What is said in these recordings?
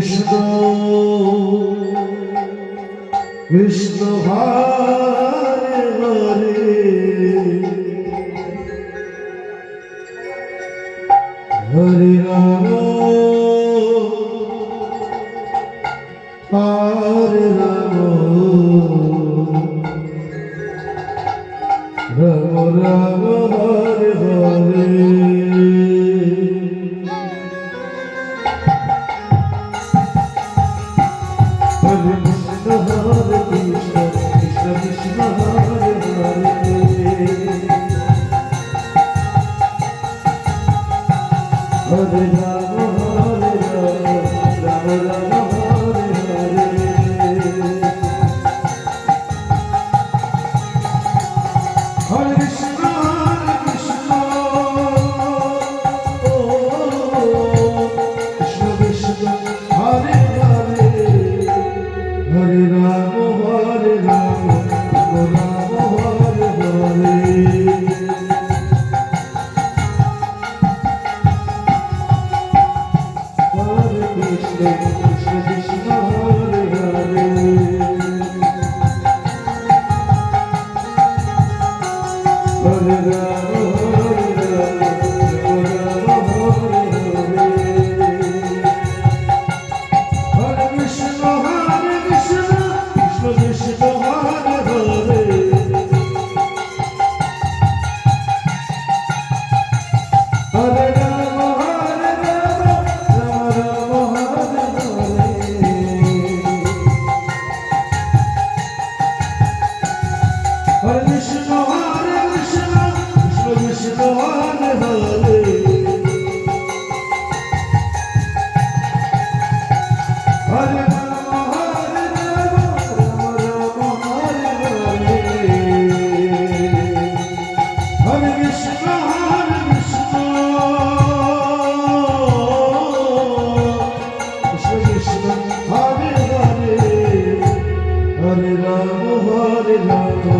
Krishna Krishna Hare Hare Hare Rama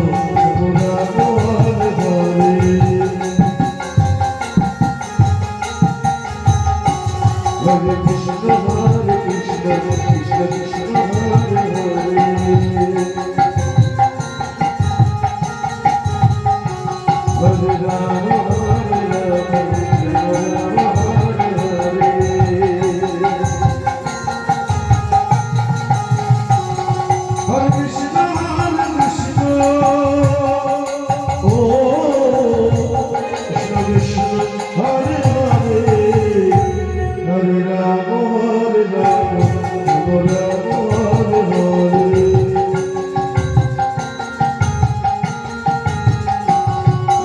Oh.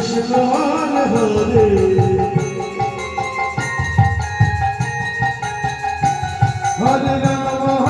Krishna Hare Hare Rama